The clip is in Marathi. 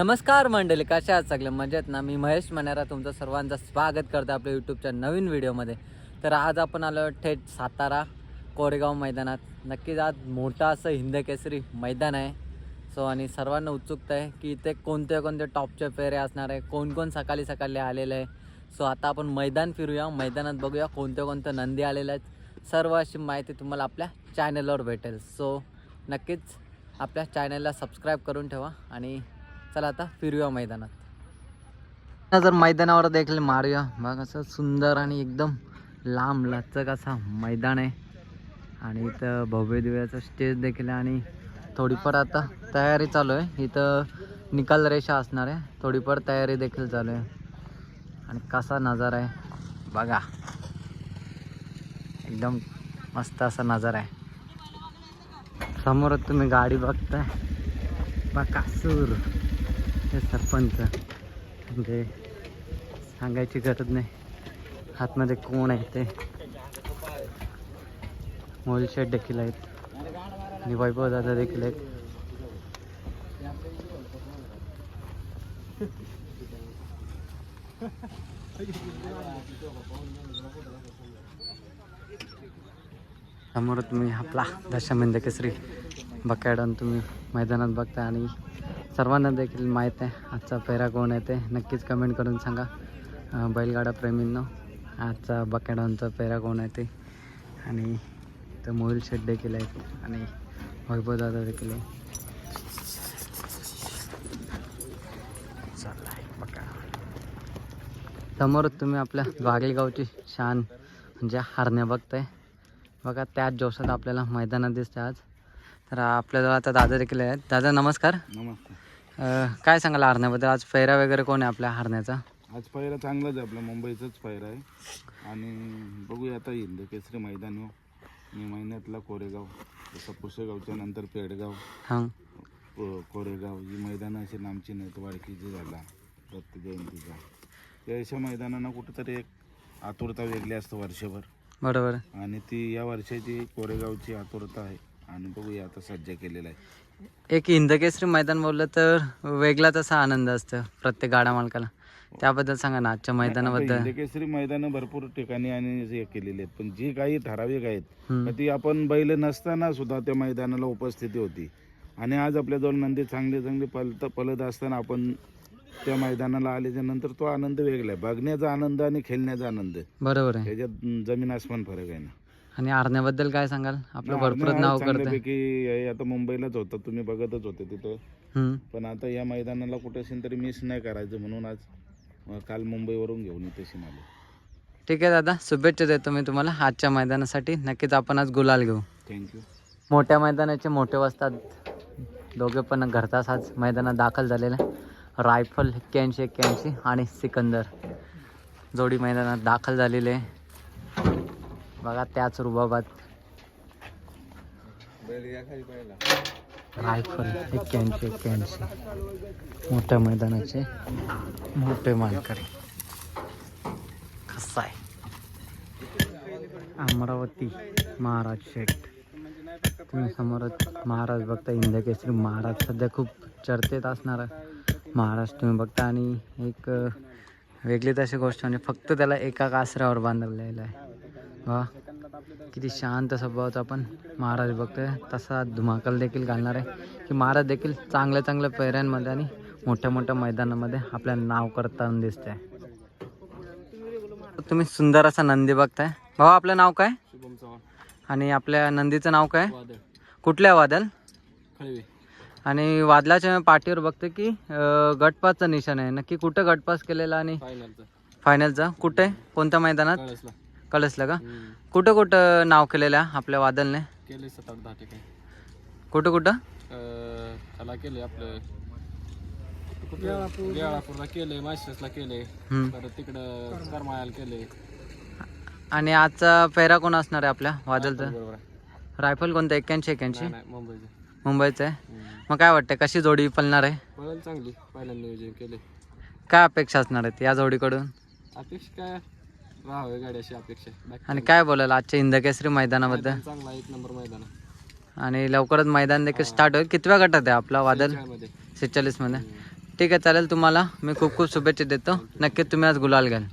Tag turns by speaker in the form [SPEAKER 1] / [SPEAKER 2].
[SPEAKER 1] नमस्कार मंडळी कशा आहात सगळे? मजेत ना? मी महेश मनेरा तुमचं सर्वांचं स्वागत करतो आपल्या यूट्यूबच्या नवीन व्हिडिओमध्ये. तर आज आपण आलो थेट सातारा कोरेगाव मैदानात. नक्कीच आज मोठं असं हिंदकेसरी मैदान आहे. सो आणि सर्वांना उत्सुकता आहे की इथे कोणते कोणते टॉपचे फेरे असणार आहे कोण कोण सकाळी सकाळी आलेले आहे. सो आता आपण मैदान फिरूया. मैदानात बघूया कोणत्या कोणत्या नंदी आलेल्या आहेत. सर्व अशी माहिती तुम्हाला आपल्या चॅनलवर भेटेल. सो नक्कीच आपल्या चॅनलला सबस्क्राईब करून ठेवा आणि चला आता फिरूया मैदानात. जर मैदानावर देखील मारूया. बघ असं सुंदर आणि एकदम लांब लचक असा मैदान आहे. आणि इथं भव्य दिव्याचं स्टेज देखील आहे आणि थोडीफार आता तयारी चालू आहे. इथं निकाल रेषा असणार आहे. थोडीफार तयारी देखील चालू आहे. आणि कसा नजारा आहे. बघा. एकदम मस्त असा नजारा आहे. समोरच तुम्ही गाडी बघताय. बकासूर. हे सरपंच. म्हणजे सांगायची गरज नाही. आतमध्ये कोण आहे ते? मोलशेट देखील आहेत. आणि वैभव दादा देखील आहेत. समोर तुम्ही आपला दशमिंद केसरी बकायडन तुम्ही मैदानात बघता आणि सर्वांना देखील माहीत आहे. आजचा पेहरा कोण आहे ते नक्कीच कमेंट करून सांगा. बैलगाडा प्रेमींनो आजचा बकायडॉनचा फेरा कोण आहे ते? आणि तर मोहिल शेट देखील आहेत. आणि वैभव दादा देखील आहे. समोर बघा समोरच तुम्ही आपल्या गावची शान म्हणजे हारण्या बघताय. बघा त्याच जोशात आपल्याला मैदानात दिसतं आज. तर आपल्याजवळ आता दादा देखील आहेत. दादा नमस्कार.
[SPEAKER 2] नमस्कार.
[SPEAKER 1] अं, काय सांगाल हारण्याबद्दल? आज फेरा वगैरे कोण आहे आपल्या हारण्याचा?
[SPEAKER 2] आज पहिरा चांगलाच आहे आपला मुंबईचाच पहिरा आहे. आणि बघूया आता हिंद केसरी मैदान हो. मे महिन्यातला कोरेगाव जसं पुसेगावच्या नंतर पेडगाव.
[SPEAKER 1] हां.
[SPEAKER 2] को- कोरेगाव ही मैदानं अशी नामची नाहीत वाडकीची झाला दत्त जयंतीचा. त्या अशा मैदानांना कुठेतरी एक आतुरता वेगळी असतं वर्षभर.
[SPEAKER 1] बरोबर.
[SPEAKER 2] आणि ती या वर्षाची कोरेगावची आतुरता आहे. आणि बघूया आता सज्ज केलेला आहे.
[SPEAKER 1] एक हिंदकेसरी मैदान बोललं तर वेगळाच असा आनंद असतो प्रत्येक गाडा मालकाला. त्याबद्दल सांगा ना आजच्या मैदानाबद्दल.
[SPEAKER 2] केसरी मैदानं भरपूर ठिकाणी आणि हे केलेली आहेत. पण जी काही ठराविक आहेत
[SPEAKER 1] हम्म.
[SPEAKER 2] ती आपण बैल नसताना सुद्धा त्या मैदानाला उपस्थिती होती. आणि आज आपल्याजवळ नंदी चांगली चांगली पलत पलत असताना आपण त्या मैदानाला आल्याच्यानंतर तो आनंद वेगळा आहे. बघण्याचा आनंद आणि खेळण्याचा आनंद.
[SPEAKER 1] बरोबर आहे.
[SPEAKER 2] त्याच्यात जमीन आसमान फरक आहे ना.
[SPEAKER 1] आणि आरण्याबद्दल काय सांगाल? आपलं भरपूरच नाव करतं
[SPEAKER 2] हे आता मुंबईलाच होतं. तुम्ही बघतच होते तिथं. पण आता या मैदानाला कुठे असेल तरी मिस नाही करायचं म्हणून आज काल मुंबईवरून घेऊन इथे आलो
[SPEAKER 1] ठीक आहे दादा. शुभेच्छा देतो मी तुम्हाला. आजच्या मैदानासाठी नक्कीच आपण आज गुलाल घेऊ.
[SPEAKER 2] थँक्यू
[SPEAKER 1] मोठ्या मैदानाचे मोठे वस्तात. दोघे पण घरचाच आज मैदानात दाखल झालेले. रायफल एक्क्याऐंशी एक्क्याऐंशी आणि सिकंदर. जोडी मैदानात दाखल झालेले. आहे. बघा त्याच रुबाबात. रायफल एक्क्याऐंशी एक्क्याऐंशी. मोठ्या मैदानाचे मोठे मानकरी. कसा आहे? अमरावती महाराज शेठ. तुम्ही समोरच महाराज बघता इंदकेसरी महाराज. सध्या खूप चर्चेत असणारा महाराज तुम्ही बघता. आणि एक वेगळीच अशी गोष्ट म्हणजे फक्त त्याला एका कासऱ्यावर बांधलेलं आहे. वा किती शांत स्वभावाचा आपण महाराज बघतोय. तसा धुमाकल देखील घालणार आहे. की महाराज देखील चांगल्या चांगल्या पैऱ्यांमध्ये आणि मोठ्या मोठ्या मैदानामध्ये आपल्याला नाव करताना दिसतंय. तुम्ही सुंदर असा नंदी बघताय. भाऊ आपलं नाव काय? आणि आपल्या नंदीचं नाव काय? कुठल्या वादल आणि वादलाच्या पाठीवर बघतो की गटपासचं निशाण आहे. नक्की कुठं गटपास केलेला आणि
[SPEAKER 2] फायनलचं
[SPEAKER 1] फायनलचा कुठे? कोणत्या मैदानात?
[SPEAKER 2] कळसला
[SPEAKER 1] का? कुठं कुठं नाव केलेलं आहे आपल्या वादलने?
[SPEAKER 2] केले सात आठ दहा ठिकाणी.
[SPEAKER 1] कुठं कुठं?
[SPEAKER 2] त्याला केले आपलं. वेळापूरला केले मास्टर्सला केले.
[SPEAKER 1] हम्म.
[SPEAKER 2] परत तिकडं करमाळ्याला केले.
[SPEAKER 1] आणि आजचा पेहरा कोण असणार आहे आपल्या वादलचं?
[SPEAKER 2] बरोबर
[SPEAKER 1] रायफल कोणतं? एक्क्याऐंशी एक्क्याऐंशी?
[SPEAKER 2] नाही मुंबईचं
[SPEAKER 1] मुंबईचं आहे. मग काय वाटतं कशी जोडी पळणार आहे?
[SPEAKER 2] पळेल चांगली. पहिल्यांदा नियोजन केले.
[SPEAKER 1] काय अपेक्षा असणार आहेत या जोडीकडून?
[SPEAKER 2] अपेक्षा काय? राहावे गाडी अशी अपेक्षा बाकी
[SPEAKER 1] आणि काय? बोलाल आजच्या इंदकेसरी मैदानाबद्दल?
[SPEAKER 2] मैदान चांगला एक नंबर मैदान आहे.
[SPEAKER 1] आणि लवकरच मैदान देखील स्टार्ट होईल. कितव्या गटात आहे आपला वादल?
[SPEAKER 2] खेळामध्ये
[SPEAKER 1] सेहेचाळीसमध्ये ठीक आहे चालेल तुम्हाला मी खूप खूप शुभेच्छा देतो. नक्कीच तुम्ही आज गुलाल घ्याल.